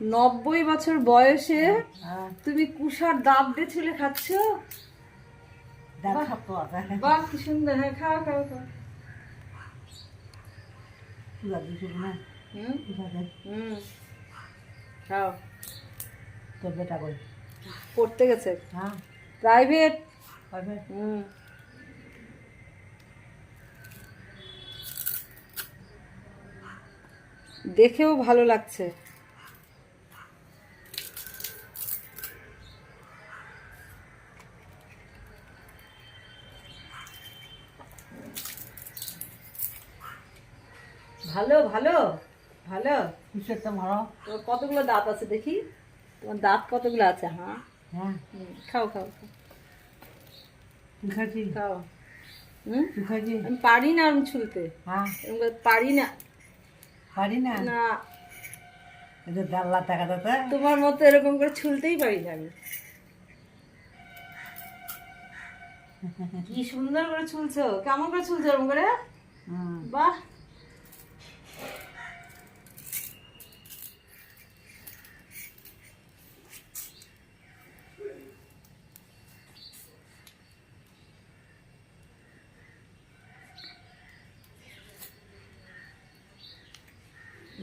নব্বই বছর বয়সে হ্যাঁ তুমি কুষার দাঁত দিয়ে ছুলে খাচ্ছ? বাহ কি সুন্দর। হ্যাঁ খাও তোর বেটা পড়তে গেছে? হ্যাঁ। প্রাইভেট? কবে হুম। দেখেও ভালো লাগছে। ভালো ভালো ভালো। মারো। কতগুলো দাঁত আছে দেখি? তোমার দাঁত কতগুলো আছে? হ্যাঁ। হ্যাঁ। খাও খাও খাও, তুই খাচ্ছি খাও। হুম? আমি পারি না আমি ছুলতে। হ্যাঁ। পারি না। পারি না? না। তোমার মতো এরকম করে ছুলতেই পারি না আমি। কি সুন্দর করে ছুলছো। কেমন করে ছুলছো এরকম করে? বাহ।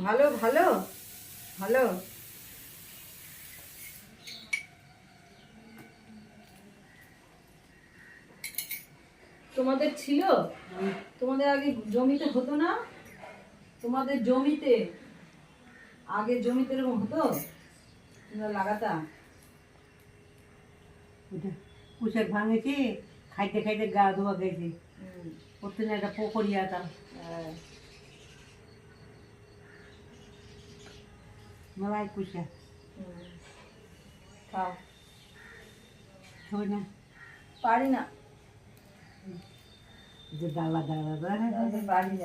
ভালো ভালো ভালো। তোমাদের ছিল? তোমাদের আগে জমিতে হতো না? তোমাদের জমিতে আগে জমিতে এরকম হতো? তোমরা লাগাতা? কুশের ভাঙেছি খাইতে খাইতে গা ধোয়া গেছি। প্রতিদিন একটা পুকুরি আতাম। মেলায় কুশে। খাও। না পারি না। যে ডাল্লা ডাল্লা আমি পারি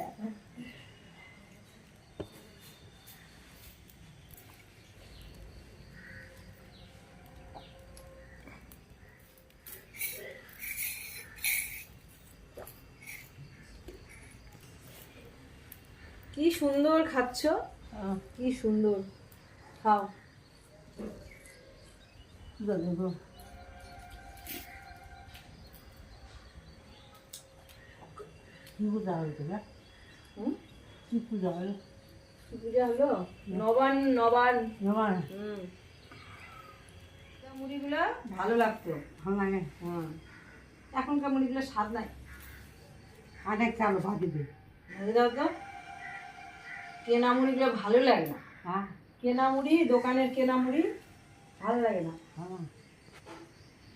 কি সুন্দর খাচ্ছ? কি সুন্দর। খাও। কি পূজা কি হলো? কি পূজা হলো? নবান নবান আমার হুম। মুড়িগুলো ভালো লাগতো। ভালো লাগে? হুম। এখনকার মুড়িগুলো স্বাদ নাই। অনেক চালো ভাজি দে বুঝে দাও তো কেনা মুড়িগুলো ভালো লাগে না। হ্যাঁ। কেনা মুড়ি দোকানের কেনা মুড়ি ভালো লাগে না। হ্যাঁ।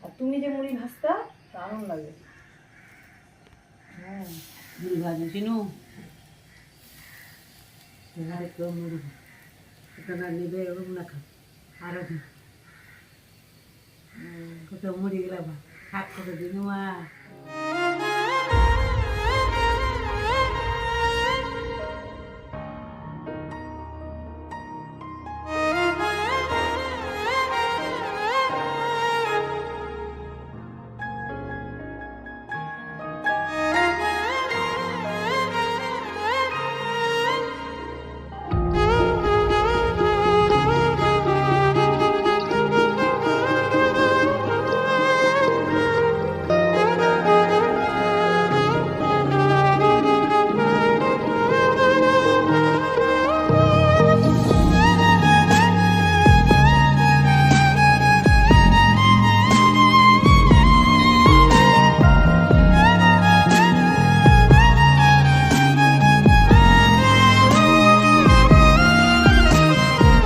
আর তুমি যে মুড়ি ভাজতা দারুণ লাগে। হ্যাঁ। দুই ভাজি চিনু? মুড়ি এটা না নিবে এরকম না খা আর কত মুড়ি গেলাম হাত করে দিনু মা